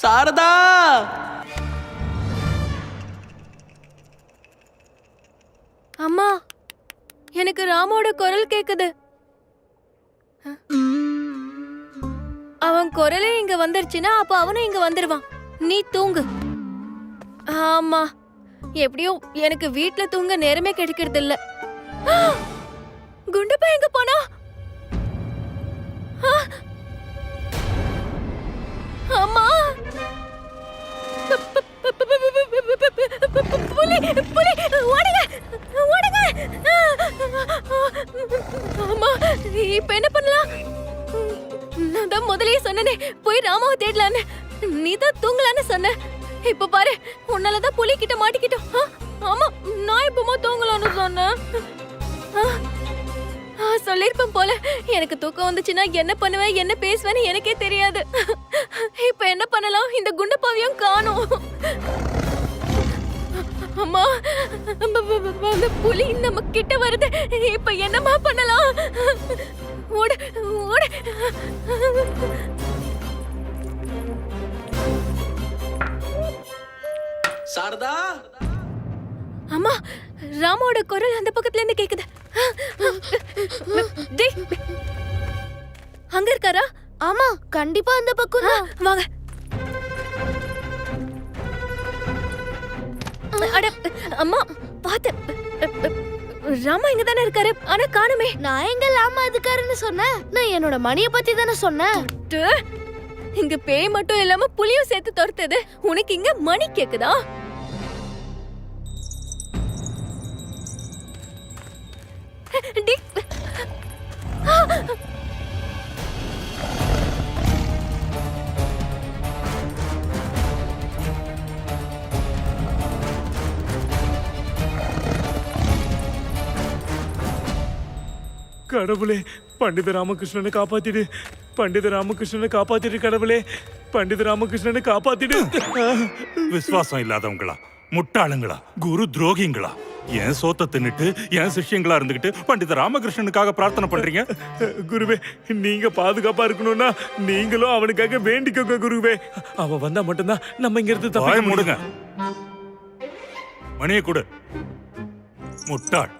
சாரதா! அம்மா எனக்கு ராமோட குரல் கேக்குது. அவன் குரலே இங்க வந்துருச்சுன்னா அப்ப அவனும் இங்க வந்துருவான். நீ தூங்கு. ஆமா எப்படியும் எனக்கு வீட்ல தூங்க நேரமே கிடைக்கிறது இல்ல குண்டுப்பா எங்க போனா? ஆ! அம்மா! புலி புலி ஓடுங்க ஓடுங்க! அம்மா இப்ப என்ன பண்ணலாம்? நான் தான் முதல்லயே சொன்னனே போய் ராமாவை தேடலான்னு. நீ தான் தூங்கலான்னு சொன்ன. இப்ப பாரு உன்னாலதான் புலி கிட்ட மாட்டிக்கிட்டோம். ஆமா நான் இப்பமா தூங்கலான்னு சொன்னேன். சொல்லிருப்பேன் போல. எனக்கு தூக்கம் வந்துச்சுன்னா என்ன பண்ணுவேன் என்ன பேசுவேன்னு எனக்கே தெரியாது. பண்ணலாம் இந்த குண்டப்பாவையும் காணும். அம்மா அந்த புலி நம்ம கிட்ட வருது. இப்ப என்னம்மா பண்ணலாம்? ஓடு ஓடு. சாரதா? அம்மா ராமோட குரல் அந்த பக்கத்துல இருந்து கேக்குது. டேய், அங்க இருக்காரா? ஆமா கண்டிப்பா அந்த பக்கம் வாங்க. அட அம்மா பாத்து ராமா இங்க தானே இருக்காரு? ஆனா காணுமே. நான் எங்க லாமா இருக்காருன்னு சொன்னேன். நான் என்னோட மணிய பத்தி தானே சொன்னேன். இங்க பேய் மட்டும் இல்லாம புலியும் சேர்த்து துரத்துது. உனக்கு இங்க மணி கேக்குதா? டி. கடவுளே பண்டித ராமகிருஷ்ணனை காப்பாத்திடு. பண்டித ராமகிருஷ்ணனை காப்பாத்திடு கடவுளே. பண்டித ராமகிருஷ்ணனை காப்பாத்திடு. விசுவாசம் இல்லாதவங்களா? முட்டாளுங்களா? குரு துரோகிங்களா? என் சோத்த தின்னுட்டு என் சிஷ்யங்களா இருந்துகிட்டு பண்டித ராமகிருஷ்ணனுக்காக பிரார்த்தனை பண்றீங்க? குருவே நீங்க பாதுகாப்பா இருக்கணும்னா நீங்களும் அவனுக்காக வேண்டிக்கோங்க குருவே. அவன் வந்தா மட்டும்தான் நம்ம இங்க இருந்து தப்பிக்க மூடுங்க. மணியை கொடு. முட்டாள்.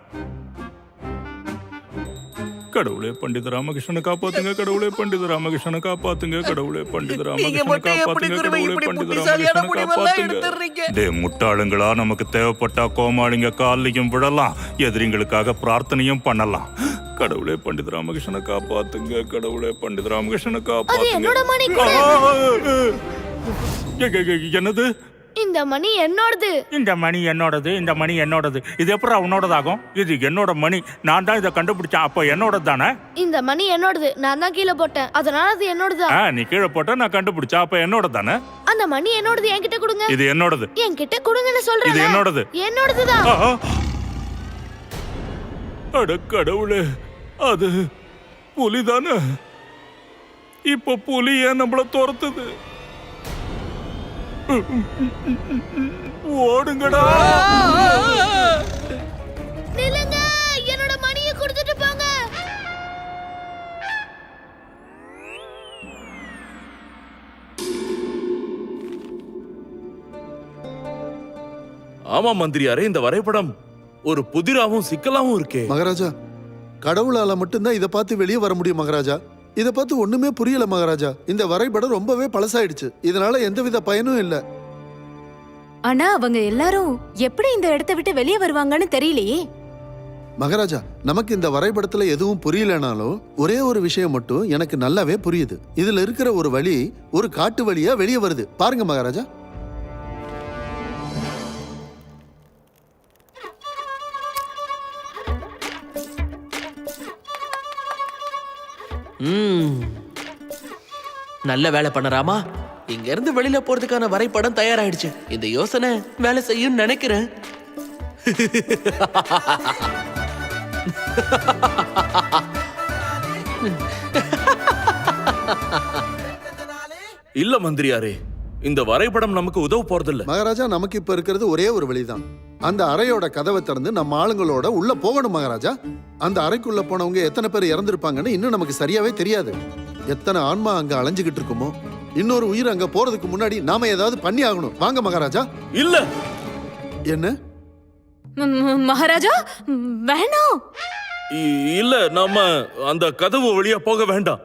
கடவுளே பண்டித ராமகிருஷ்ணனை காப்பாத்துங்க கடவுளே பண்டித ராமகிருஷ்ணனை காப்பாத்துங்க கடவுளே பண்டித ராமகிருஷ்ணனை காப்பாத்துங்க குருவே கடவுளே இப்படி பண்டித புத்திசாலியான ராமகிருஷ்ணனை காப்பாத்துங்க. எடுத்துறீங்க டே முட்டாளுங்களா நமக்கு தேவைப்பட்டா கோமாளிங்க கால்லையும் விடலாம் எதிரிங்களுக்காக பிரார்த்தனையும் பண்ணலாம். கடவுளே பண்டித ராமகிருஷ்ணனை காப்பாத்துங்க கடவுளே பண்டித ராமகிருஷ்ணனை காப்பாத்துங்க. என்னது? இந்த மணி என்னோடது. இந்த மணி என்னோடது இந்த மணி என்னோடது. இது எப்படி உன்னோடதாகும்? இது என்னோட மணி. நான் தான் இதை கண்டுபிடிச்சேன். அப்போ என்னோடது தானே? இந்த மணி என்னோடது. நான் தான் கீழே போட்டேன். அதனால அது என்னோடதுதான் ஆ நீ கீழே போட்ட நான் கண்டுபிடிச்சேன் அப்போ என்னோட தானே? அந்த மணி என்னோடது என்கிட்ட கொடுங்க. இது என்னோடது. என்கிட்ட கொடுங்கன்னு சொல்றேன். இது என்னோடது. என்னோடதுதான் ஆ. அட கடவுளே அது புலி தானே இப்போ புலி ஏன் நம்மள துரத்துது? ஓடுங்கடா. நில்லுங்க என்னோட மணியை கொடுத்துட்டு போங்க. ஆமா மந்திரியாரே இந்த வரைபடம் ஒரு புதிராவும் சிக்கலாவும் இருக்கே. மகாராஜா கடவுளால மட்டும்தான் இதை பார்த்து வெளியே வர முடியும் மகாராஜா. இதை பார்த்து ஒண்ணுமே புரியல மகாராஜா. இந்த வரைபடம் ரொம்பவே பழசாயிடுச்சு. இதனால எந்தவித பயனும் இல்ல. ஆனா அவங்க எல்லாரும் எப்படி இந்த இடத்தை விட்டு வெளியே வருவாங்கன்னு தெரியலையே. மகாராஜா நமக்கு இந்த வரைபடத்துல எதுவும் புரியலனாலும் ஒரே ஒரு விஷயம் மட்டும் எனக்கு நல்லாவே புரியுது. இதுல இருக்கிற ஒரு வழி ஒரு காட்டு வழியா வெளியே வருது. பாருங்க மகாராஜா. நல்ல வேலை பண்ணறாமா இங்க இருந்து வெளியில போறதுக்கான வரைபடம் தயாராயிடுச்சு. இந்த யோசனை வேலை செய்யும் நினைக்கிறேன். இல்ல மந்திரியாரே இந்த வரைபடம் நமக்கு உதவ போறதில்ல. மகாராஜா நமக்கு இப்ப இருக்கிறது ஒரே ஒரு வழிதான். அந்த அறையோட கதவை திறந்து நம்ம ஆளுங்களோட உள்ள போகணும் மகாராஜா. அந்த அறைக்குள்ள போனவங்க எத்தனை பேர் இறந்திருப்பாங்கன்னு இன்னும் நமக்கு சரியாவே தெரியாது. எத்தனை ஆன்மா அங்க அலைஞ்சுகிட்டு இருக்குமோ? இன்னொரு உயிர் அங்க போறதுக்கு முன்னாடி நாம ஏதாவது பண்ணி ஆகணும். வாங்க மகாராஜா. இல்ல. என்ன? மகாராஜா வேணாம். இ- இல்ல நாம அந்த கதவு வழியா போக வேண்டாம்.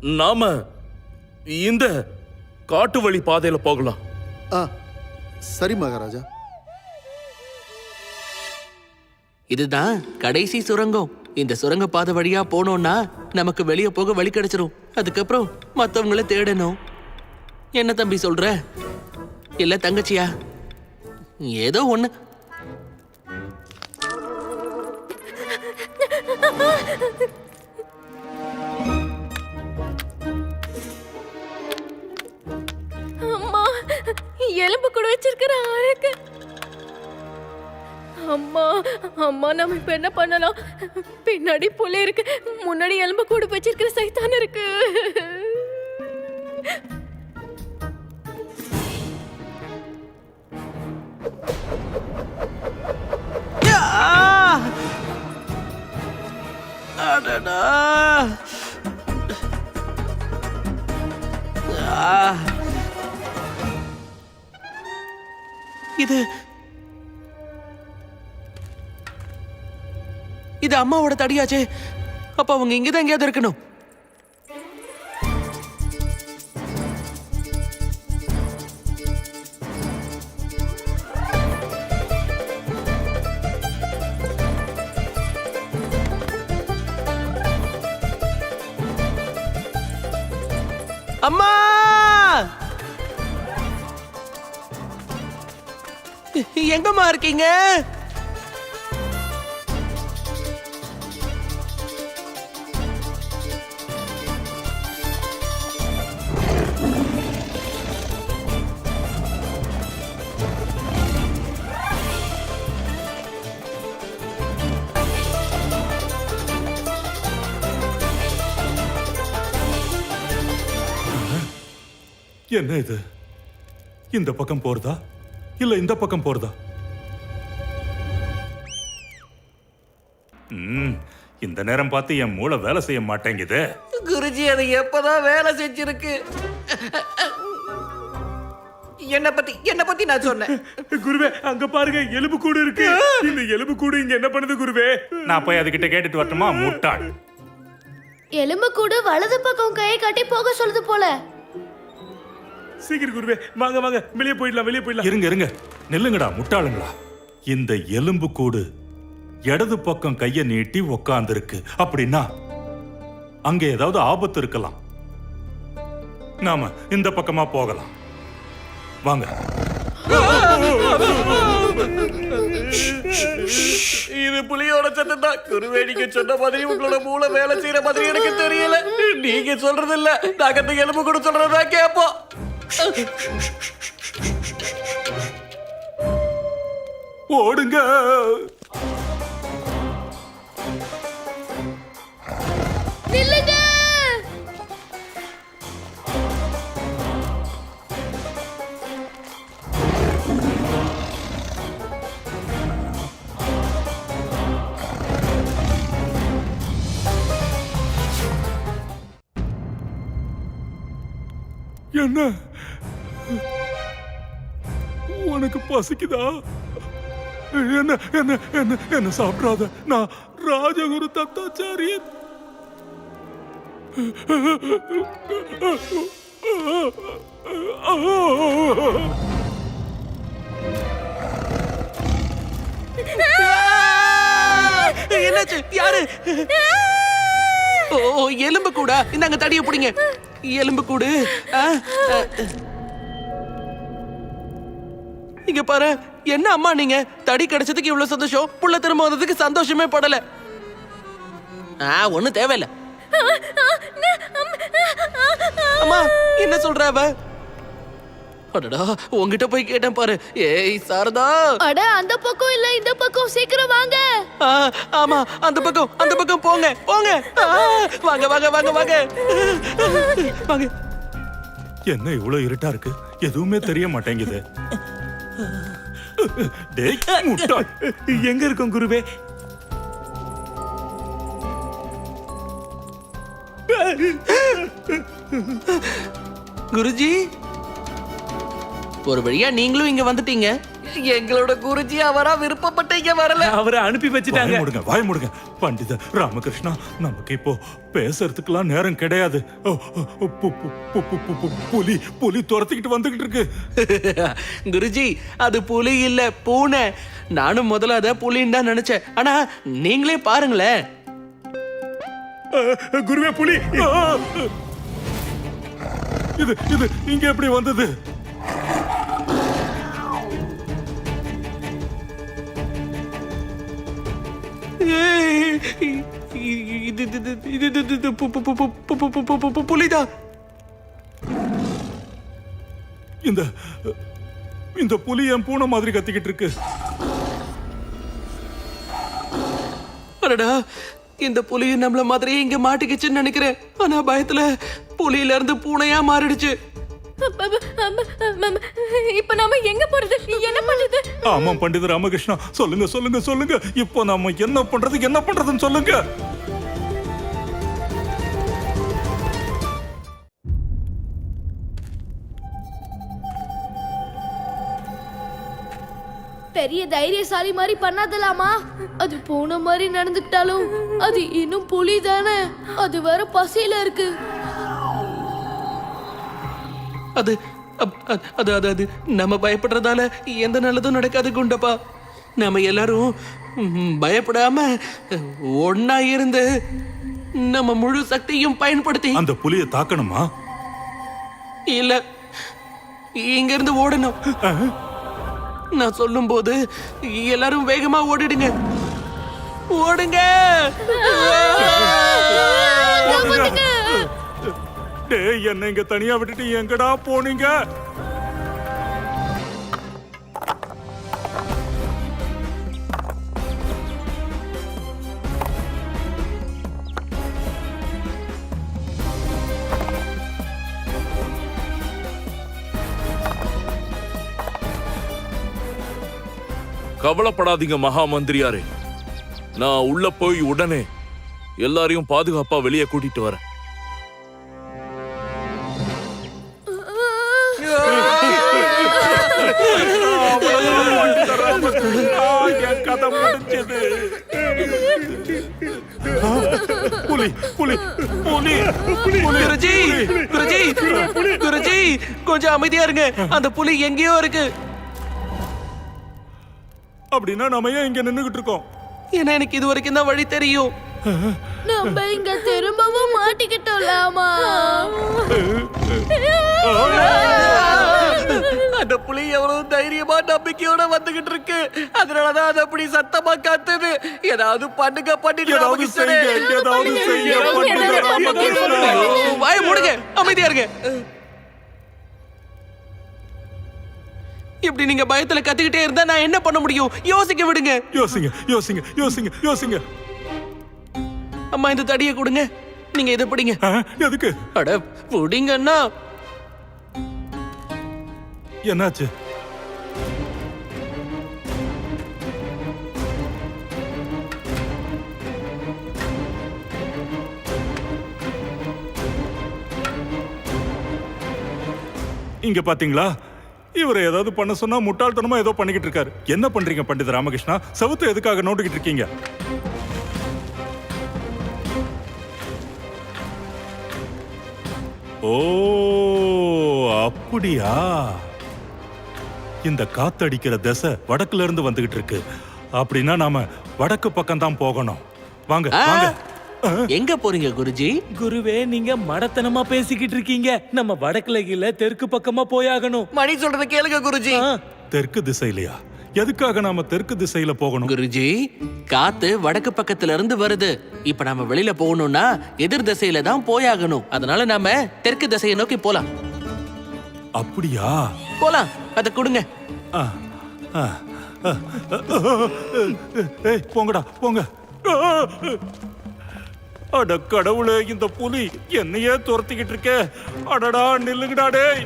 நாம இந்த காட்டு வழி பாதையில போகலாம். ஆ சரி மகாராஜா. இதுதான் கடைசி சுரங்கம். இந்த சுரங்க பாதை வழியா போனோம்னா நமக்கு வெளியே போக வழி கிடைச்சிரும். அதுக்கப்புறம் மத்தவங்கள தேடணும். என்ன தம்பி சொல்ற? இல்ல தங்கச்சியா? ஏதோ ஒண்ணு. எலும்பு கூட வச்சிருக்கிற ஆளுக்கு. அம்மா அம்மா நம்ம இப்ப என்ன பண்ணலாம்? பின்னாடி புள்ள இருக்கு. முன்னாடி எலும்பு கூட வச்சிருக்கிற சைத்தான் இருக்கு. அடடா! இது இது அம்மாவோட தடியாச்சே. அப்ப அவங்க இங்கதான் எங்கேயாவது இருக்கணும். எங்கம்மா இருக்கீங்க? என்ன இது? இந்த பக்கம் போறதா? இல்ல இந்த பக்கம் போறதா? ம், இந்த நேரம் பார்த்து என் மூளை வேலை செய்ய மாட்டேங்குது. குருஜி அது எப்பதான் வேலை செஞ்சிருக்கு? என்ன பத்தி என்ன பத்தி நான் சொன்னேன். குருவே அங்க பாருங்க எலும்பு கூடு இருக்கு. இந்த எலும்பு கூடு இங்க என்ன பண்ணுது குருவே? நான் போய் அதுகிட்ட கேட்டுட்டு வரட்டுமா முட்டாள்? எலும்பு கூடு வலது பக்கம் கையை காட்டி போக சொல்லுது போல. சீக்கிரம் குருவே வாங்க வாங்க வெளியே போயிடலாம் வெளியே போயிடலாம். இருங்க இருங்க. நில்லுங்கடா முட்டாளுங்களா? இந்த எலும்பு கூடு இடது பக்கம் கைய நீட்டி உக்காந்துருக்கு. அப்படின்னா அங்க ஏதாவது ஆபத்து இருக்கலாம். நாம இந்த பக்கமா போகலாம். வாங்க. இது புலியோட சத்தம் தான். குருவே நீங்க சொன்ன மாதிரி உங்களோட மூளை வேலை செய்யற மாதிரி எனக்கு தெரியல. நீங்க சொல்றது இல்ல நாங்க அந்த எலும்பு கூட சொல்றதா கேப்போம். ஓடுங்க. என்ன உனக்கு பசிக்குதா? என்ன என்ன என்ன என்ன சாப்பிடாத? நான் ராஜகுரு தத்தாச்சாரியன். என்னாச்சு? யாரு? ஓ எலும்பு கூட. இந்தாங்க தடிய பிடிங்க. எலும்பு கூடு. இங்க பாரு என்ன அம்மா நீங்க? தடி கிடைச்சதுக்கு இவ்வளவு சந்தோஷம். புள்ள திரும்ப வந்ததுக்கு சந்தோஷமே படல. ஆ ஒண்ணும் தேவையில்ல. அம்மா என்ன சொல்ற அவ? அடடா உன்கிட்ட போய் கேட்டேன் பாரு. ஏய் சாரதா. அட அந்த பக்கம் இல்ல இந்த பக்கம். சீக்கிரம் வாங்க. ஆமா அந்த பக்கம் அந்த பக்கம் போங்க போங்க. வாங்க வாங்க வாங்க வாங்க. வாங்க. என்ன இவ்வளவு இருட்டா இருக்கு? எதுவுமே தெரிய மாட்டேங்குது. எங்க இருக்கோம் குருவே? குருஜி ஒரு வழியா நீங்களும் இங்க வந்துட்டீங்க. எங்களோட குருஜி அவரா விருப்பப்பட்டு இங்க வரல. அவரை அனுப்பி வச்சுட்டாங்க. வாய் முடுங்க வாய் முடுங்க. பண்டித ராமகிருஷ்ணா நமக்கு இப்போ பேசுறதுக்கெல்லாம் நேரம் கிடையாது. ஓ, ஓ, பு- பு- பு- பு- பு- பு- புலி புலி துரத்திக்கிட்டு வந்துகிட்டு இருக்கு. குருஜி அது புலி இல்ல பூனை. நானும் முதல்ல அத புலின்னு தான் நினைச்சேன். ஆனா நீங்களே பாருங்களேன். குருவே புலி. ஆ! இது இது இங்க எப்படி வந்தது? புலிதா இந்த இந்த புலி என் பூனை மாதிரி கத்திக்கிட்டு இருக்கு அடடா இந்த புலி நம்மள மாதிரியே இங்க மாட்டிக்கிச்சுன்னு நினைக்கிறேன் ஆனா பயத்துல புலியில இருந்து பூனையா மாறிடுச்சு இப்ப நாம எங்க போறது? என்ன பண்றது ஆமா பண்டித ராமகிருஷ்ணா. சொல்லுங்க சொல்லுங்க சொல்லுங்க. இப்போ நாம என்ன பண்றது என்ன பண்றதுன்னு சொல்லுங்க. பெரிய தைரியசாலி மாதிரி பண்ணாதலாமா? அது பூனை மாதிரி நடந்துக்கிட்டாலும் அது இன்னும் புலி தானே அது வேற பசியில இருக்கு. அது அது அது அது நம்ம பயப்படுறதால எந்த நல்லதும் நடக்காது குண்டப்பா. நாம எல்லாரும் பயப்படாம ஒன்னா இருந்து நம்ம முழு சக்தியும் பயன்படுத்தி. அந்த புலியை தாக்கணுமா? இல்ல இங்க இருந்து ஓடணும் நான் சொல்லும்போது எல்லாரும் வேகமா ஓடிடுங்க. ஓடுங்க! டேய் என்ன இங்க தனியா விட்டுட்டு எங்கடா போனீங்க? கவலைப்படாதீங்க மகா மந்திரியாரே. நான் உள்ள போய் உடனே எல்லாரையும் பாதுகாப்பா வெளியே கூட்டிட்டு வரேன். புலி புலி குருஜி குருஜி குருஜி கொஞ்சம் அமைதியா இருங்க. அந்த புலி எங்கேயோ இருக்கு. அப்படின்னா நம்ம ஏன் இங்க நின்னுகிட்டு இருக்கோம்? ஏன்னா எனக்கு இது வரைக்கும் தான் வழி தெரியும். நம்ம இங்க திரும்பவும் மாட்டிக்கிட்டோம்லாமா? புலி எவ்வளவு தைரியமா நம்பிக்கையோட வந்துகிட்டு இருக்கு அதனாலதான் அது அப்படி சத்தமா கத்துது ஏதாவது பண்ணுங்க பண்ணிட்டு. வாய மூடுங்க அமைதியா இருங்க. இப்படி நீங்க பயத்துல கத்திக்கிட்டே இருந்தா நான் என்ன பண்ண முடியும்? யோசிக்க விடுங்க. யோசிங்க யோசிங்க யோசிங்க யோசிங்க. அம்மா இந்த தடியை கொடுங்க. நீங்க இதை பிடிங்க. எதுக்கு? அட பிடிங்கன்னா என்னாச்சு? இங்க பாத்தீங்களா? இவரை ஏதாவது பண்ண சொன்னா முட்டாள்தனமா ஏதோ பண்ணிக்கிட்டு இருக்காரு. என்ன பண்றீங்க பண்டித ராமகிருஷ்ணா? செவத்து எதுக்காக நோண்டிக்கிட்டு இருக்கீங்க? ஓ அப்படியா? இந்த காத்தடிக்கிற திசை வடக்குல இருந்து வந்துகிட்டு இருக்கு. அப்படின்னா நாம வடக்கு பக்கம் தான் போகணும். வாங்க வாங்க. எங்க போறீங்க குருஜி? குருவே நீங்க மடத்தனமா பேசிக்கிட்டு இருக்கீங்க. நம்ம வடக்குல இல்ல தெற்கு பக்கமா போயாகணும். மணி சொல்றத கேளுங்க குருஜி. ஆ, தெற்கு திசையிலையா எதுக்காக நாம தெற்கு திசையில போகணும்? குருஜி காத்து வடக்கு பக்கத்துல இருந்து வருது. இப்ப நாம வெளியில போகணும்னா எதிர் திசையில தான் போயாகணும். அதனால நாம தெற்கு திசையை நோக்கி போலாம். அப்படியா? போலாம் அத கொடுங்க. போங்கடா போங்க. அட கடவுளே இந்த புலி என்னையே துரத்திக்கிட்டு இருக்கே. அடடா நில்லுங்கடா டேய்.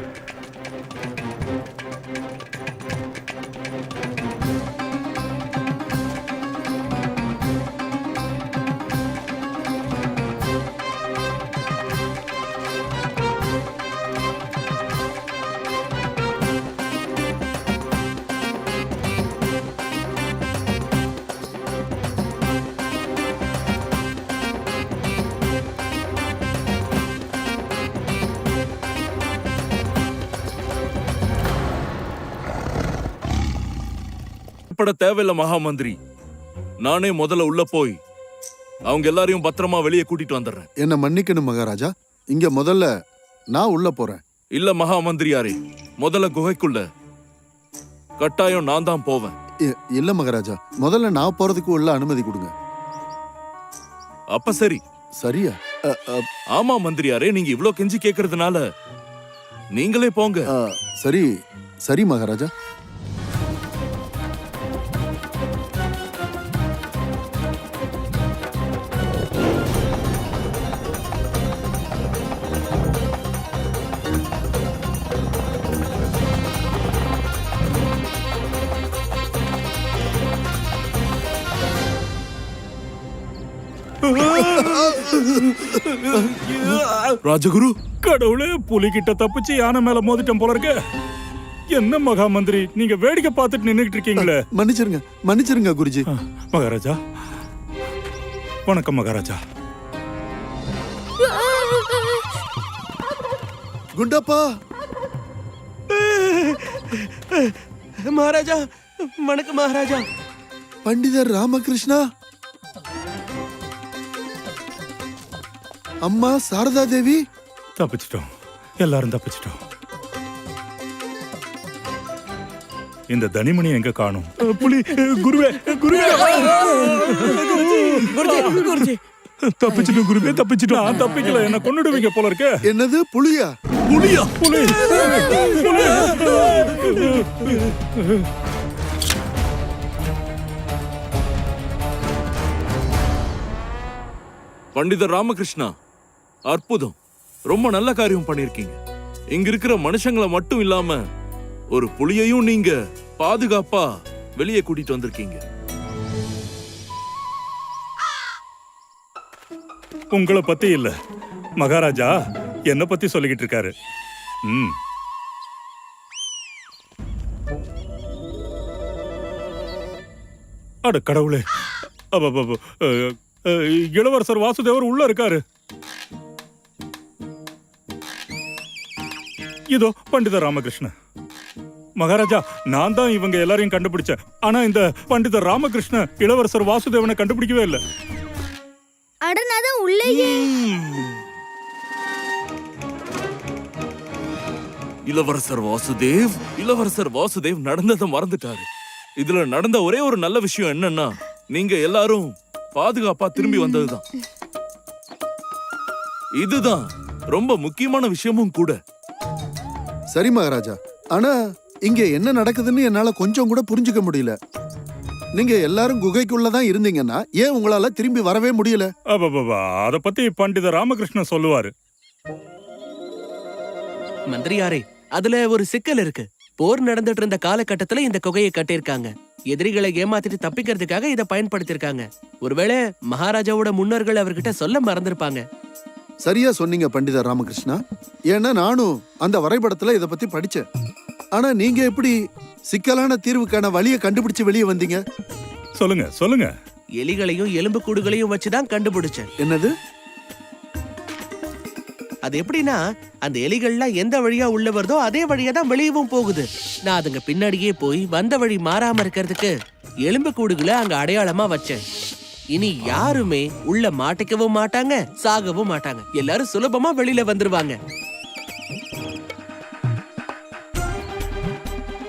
பயப்பட தேவையில்ல மகாமந்திரி. நானே முதல்ல உள்ள போய் அவங்க எல்லாரையும் பத்திரமா வெளியே கூட்டிட்டு வந்துடுறேன். என்ன மன்னிக்கணும் மகாராஜா? இங்க முதல்ல நான் உள்ள போறேன். இல்ல மகாமந்திரியாரே முதல்ல குகைக்குள்ள. கட்டாயம் நான் தான் போவேன். இல்ல மகாராஜா. முதல்ல நான் போறதுக்கு உள்ள அனுமதி கொடுங்க. அப்ப சரி. சரியா? ஆமா மந்திரியாரே நீங்க இவ்ளோ கெஞ்சி கேக்குறதுனால நீங்களே போங்க. சரி சரி மகாராஜா. ராஜகுரு கடவுளே புலிகிட்ட தப்பிச்சு யானை மேல மோதிட்டேன் போல இருக்க. என்ன மகா மந்திரி நீங்க வேடிக்கை பார்த்துட்டு நின்னுகிட்டு இருக்கீங்களே? மன்னிச்சிருங்க மன்னிச்சிருங்க குருஜி. மகாராஜா. வணக்கம் மகாராஜா. குண்டப்பா. மகாராஜா வணக்கம் மகாராஜா. பண்டிதர் ராமகிருஷ்ணா. அம்மா சாரதா தேவி? தப்பிச்சிட்டோம். எல்லாரும் தப்பிச்சிட்டோம். இந்த தனிமணி எங்க காணும்? புலி குருவே குருவே. தப்பிச்சிட்டோம் குருவே தப்பிச்சிட்டோம். நான் தப்பிக்கல. என்ன கொன்னுடுவீங்க போல இருக்க. என்னது புலியா? புலியா புலி. பண்டிதர் ராமகிருஷ்ணா. அற்புதம். ரொம்ப நல்ல காரியம் பண்ணிருக்கீங்க. இங்க இருக்கிற மனுஷங்களை மட்டும் இல்லாம ஒரு புலியையும் நீங்க பாதுகாப்பா வெளியே கூட்டிட்டு வந்திருக்கீங்க. உங்களை பத்தி இல்ல. மகாராஜா என்ன பத்தி சொல்லிக்கிட்டு இருக்காரு. ம். அட கடவுளே. இளவரசர் வாசுதேவர் உள்ள இருக்காரு. இதோ பண்டிதர் ராமகிருஷ்ணன். மகாராஜா நான் தான் இவங்க எல்லாரையும் கண்டுபிடிச்சேன். ஆனா இந்த பண்டிதர் ராமகிருஷ்ண இளவரசர் வாசுதேவனை கண்டுபிடிக்கவே இல்லை. அடனாதான் உள்ளேயே. இளவரசர் வாசுதேவ் இளவரசர் வாசுதேவ் நடந்ததை மறந்துட்டாரு. இதுல நடந்த ஒரே ஒரு நல்ல விஷயம் என்னன்னா நீங்க எல்லாரும் பாதுகாப்பா திரும்பி வந்ததுதான். இதுதான் ரொம்ப முக்கியமான விஷயமும் கூட. சரி மகாராஜா. ஆனா இங்க என்ன நடக்குதுன்னு என்னால கொஞ்சம் கூட புரிஞ்சுக்க முடியல. நீங்க எல்லாரும் குகைக்குள்ள தான் இருந்தீங்கன்னா ஏன் உங்களால திரும்பி வரவே முடியல? அப்பப்பப்பா, அத பத்தி பண்டிதர் ராமகிருஷ்ணன் சொல்லுவாரு. மந்திரியாரே அதுல ஒரு சிக்கல் இருக்கு. போர் நடந்துட்டு இருந்த காலகட்டத்துல இந்த குகையை கட்டியிருக்காங்க. எதிரிகளை ஏமாத்திட்டு தப்பிக்கிறதுக்காக இதை பயன்படுத்திருக்காங்க ஒருவேளை மகாராஜாவோட முன்னோர்கள் அவர்கிட்ட சொல்ல மறந்திருப்பாங்க. சரியா சொன்னீங்க பண்டிதர் ராமகிருஷ்ணா. ஏன்னா நானும் அந்த வரைபடத்துல இத பத்தி படிச்சேன். ஆனா நீங்க எப்படி சிக்கலான தீர்வுக்கான வழியை கண்டுபிடிச்சு வெளியே வந்தீங்க? சொல்லுங்க சொல்லுங்க. எலிகளையும் எலும்பு கூடுகளையும் வச்சுதான் கண்டுபிடிச்சேன். என்னது? அது எப்படின்னா அந்த எலிகள்லாம் எந்த வழியா உள்ள வருதோ அதே வழியா தான் வெளியவும் போகுது. நான் அதுங்க பின்னாடியே போய் வந்த வழி மாறாம இருக்கிறதுக்கு எலும்பு கூடுகளை அங்க அடையாளமா வச்சேன். இனி யாருமே உள்ள மாட்டிக்கவும் மாட்டாங்க சாகவும் மாட்டாங்க. எல்லாரும் சுலபமா வெளியில வந்துருவாங்க.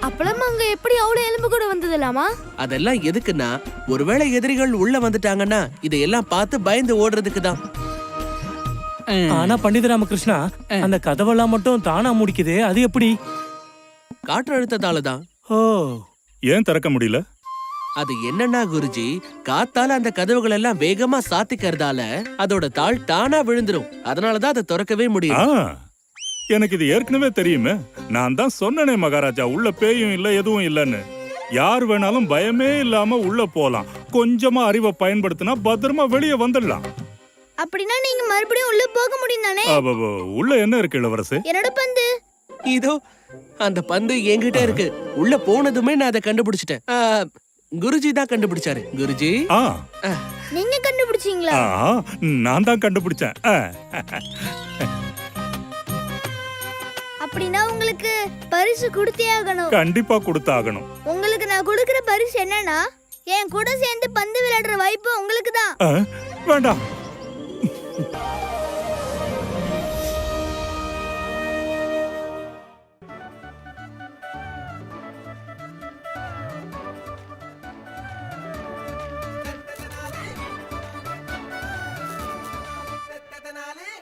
அப்பளம் அங்க எப்படி அவ்வளவு எலும்பு கூட வந்ததுலாமா அதெல்லாம் எதுக்குன்னா ஒருவேளை எதிரிகள் உள்ள வந்துட்டாங்கன்னா இதையெல்லாம் பார்த்து பயந்து ஓடுறதுக்கு தான். ஆனா பண்டித ராமகிருஷ்ணா அந்த கதவெல்லாம் மட்டும் தானா முடிக்குது அது எப்படி? காற்றழுத்தத்தால தான். ஓ. ஏன் திறக்க முடியல? அது என்னன்னா குருஜி? காத்தால அந்த கதவுகள் எல்லாம் வேகமா சாத்திக்கறதால அதோட தாள் தானா விழுந்துரும். அதனாலதான் அதை திறக்கவே முடியும் எனக்கு இது ஏற்கனவே தெரியுமே. நான் தான் சொன்னனே மகாராஜா உள்ள பேயும் இல்ல எதுவும் இல்லைன்னு. யார் வேணாலும் பயமே இல்லாம உள்ள போலாம். கொஞ்சமா அறிவை பயன்படுத்தினா பத்திரமா வெளியே வந்துடலாம். அப்படின்னா நீங்க மறுபடியும் உள்ள போக முடியும் தானே? உள்ள என்ன இருக்கு இளவரசு? என்னோட பந்து. இதோ அந்த பந்து என்கிட்ட இருக்கு. உள்ள போனதுமே நான் அதை கண்டுபிடிச்சிட்டேன். குருஜி தான் கண்டுபிடிச்சாரு. குருஜி? ஆ. நீங்க கண்டுபிடிச்சீங்களா? ஆ நான் தான் கண்டுபிடிச்சேன். ஆ. அப்படின்னா உங்களுக்கு பரிசு கொடுத்தே ஆகணும் கண்டிப்பா கொடுத்தாகணும். உங்களுக்கு நான் நான் கொடுக்கிற பரிசு என்னன்னா என் கூட சேர்ந்து பந்து விளையாடுற வாய்ப்பு உங்களுக்கு தான் ஆ, வேண்டாம்.